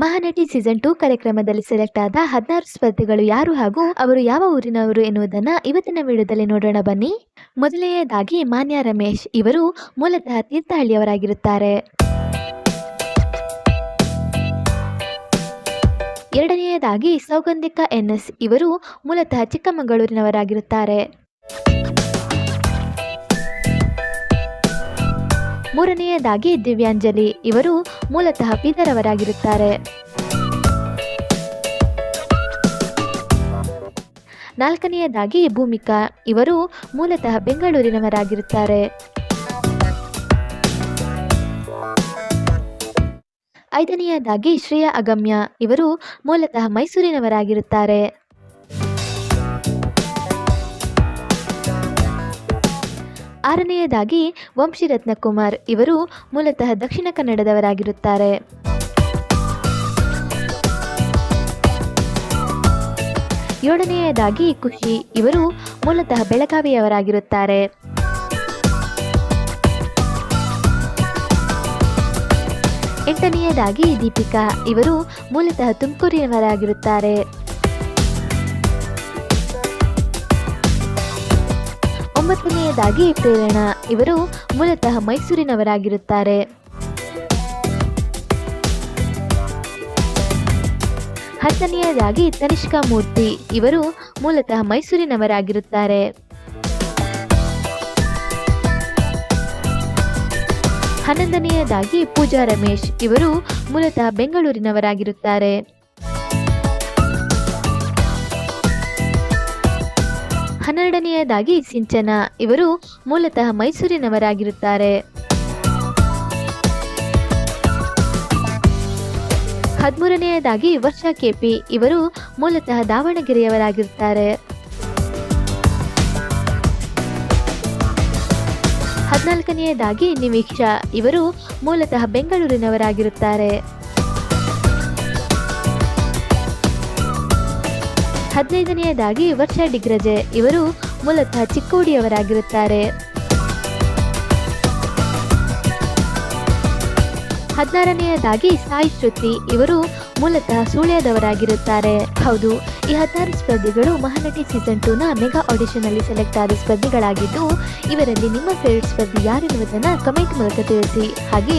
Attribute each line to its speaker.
Speaker 1: Mahanati season two ಕಾರ್ಯಕ್ರಮದಲ್ಲಿ select ಆದ ಹದಿನಾರು ಸ್ಪರ್ಧಿಗಳು ಯಾರು ಹಾಗೂ ಅವರು ಯಾವ ಊರಿನವರು ಎನ್ನುವುದನ್ನ ಇವತ್ತಿನ ವಿಡಿಯೋದಲ್ಲಿ ನೋಡೋಣ ಬನ್ನಿ. ಮೊದಲನೆಯದಾಗಿ ಮಾನ್ಯ ರಮೇಶ್ ಇವರು ಮೂಲತಃ ತೀರ್ಥಹಳ್ಳಿಯವರಾಗಿರುತ್ತಾರೆ. ಎರಡನೆಯದಾಗಿ ಸೌಗಂಧಿಕ ಎನ್ಎಸ್ ಇವರು ಮೂಲತಃ ಚಿಕ್ಕಮಗಳೂರಿನವರಾಗಿರುತ್ತಾರೆ. ಮೂರನೆಯದಾಗಿ ದಿವ್ಯಾಂಜಲಿ. ಇವರು ಮೂಲತಃ ಬೀದರವರಾಗಿರುತ್ತಾರೆ. ನಾಲ್ಕನೆಯದಾಗಿ ಭೂಮಿಕಾ. ಇವರು ಮೂಲತಃ ಬೆಂಗಳೂರಿನವರಾಗಿರುತ್ತಾರೆ. ಐದನೆಯದಾಗಿ ಶ್ರೇಯಾ ಅಗಮ್ಯ. ಇವರು ಮೂಲತಃ ಮೈಸೂರಿನವರಾಗಿರುತ್ತಾರೆ. ಆರನೆಯದಾಗಿ ವಂಶಿರತ್ನ ಕುಮಾರ್ ಇವರು ಮೂಲತಃ ದಕ್ಷಿಣ ಕನ್ನಡದವರಾಗಿರುತ್ತಾರೆ. ಏಳನೆಯದಾಗಿ ಖುಷಿ. ಇವರು ಮೂಲತಃ ಬೆಳಗಾವಿಯವರಾಗಿರುತ್ತಾರೆ. ಎಂಟನೆಯದಾಗಿ ದೀಪಿಕಾ. ಇವರು ಮೂಲತಃ ತುಮಕೂರಿನವರಾಗಿರುತ್ತಾರೆ. ಒಂಬತ್ತನೆಯದಾಗಿ ಪ್ರೇರಣಾ. ಇವರು ಮೂಲತಃ ಮೈಸೂರಿನವರಾಗಿರುತ್ತಾರೆ. ಹತ್ತನೆಯದಾಗಿ ತನಿಷ್ಕಾ ಮೂರ್ತಿ. ಇವರು ಮೂಲತಃ ಮೈಸೂರಿನವರಾಗಿರುತ್ತಾರೆ. ಹನ್ನೊಂದನೆಯದಾಗಿ ಪೂಜಾ ರಮೇಶ್. ಇವರು ಮೂಲತಃ ಬೆಂಗಳೂರಿನವರಾಗಿರುತ್ತಾರೆ. ಹನ್ನೆರಡನೆಯದಾಗಿ ಸಿಂಚನ. ಇವರು ಮೂಲತಃ ಮೈಸೂರಿನವರಾಗಿರುತ್ತಾರೆ. ಹದಿಮೂರನೆಯದಾಗಿ ವರ್ಷ ಕೆಪಿ ಇವರು ಮೂಲತಃ ದಾವಣಗೆರೆಯವರಾಗಿರುತ್ತಾರೆ. ಹದಿನಾಲ್ಕನೆಯದಾಗಿ ನಿವೀಕ್ಷಾ ಇವರು ಮೂಲತಃ ಬೆಂಗಳೂರಿನವರಾಗಿರುತ್ತಾರೆ. ಹದಿನೈದನೆಯದಾಗಿ ವರ್ಷ ಡಿಗ್ರಜೆ ಇವರು ಮೂಲತಃ ಚಿಕ್ಕೋಡಿಯವರಾಗಿರುತ್ತಾರೆ. ಹದಿನಾರನೆಯದಾಗಿ ಸಾಯಿ ಶ್ರುತಿ. ಇವರು ಮೂಲತಃ ಸುಳ್ಯದವರಾಗಿರುತ್ತಾರೆ. ಹೌದು, ಈ ಹದಿನಾರು ಸ್ಪರ್ಧಿಗಳು ಮಹಾನಟಿ ಸೀಸನ್ ಟೂನ ಮೆಗಾ ಆಡಿಷನ್ ಅಲ್ಲಿ ಸೆಲೆಕ್ಟ್ ಆದ ಸ್ಪರ್ಧಿಗಳಾಗಿದ್ದು, ಇವರಲ್ಲಿ ನಿಮ್ಮ ಫೇವರಿಟ್ ಸ್ಪರ್ಧಿ ಯಾರೆನ್ನುವುದನ್ನು ಕಮೆಂಟ್ ಮೂಲಕ ತಿಳಿಸಿ. ಹಾಗೆ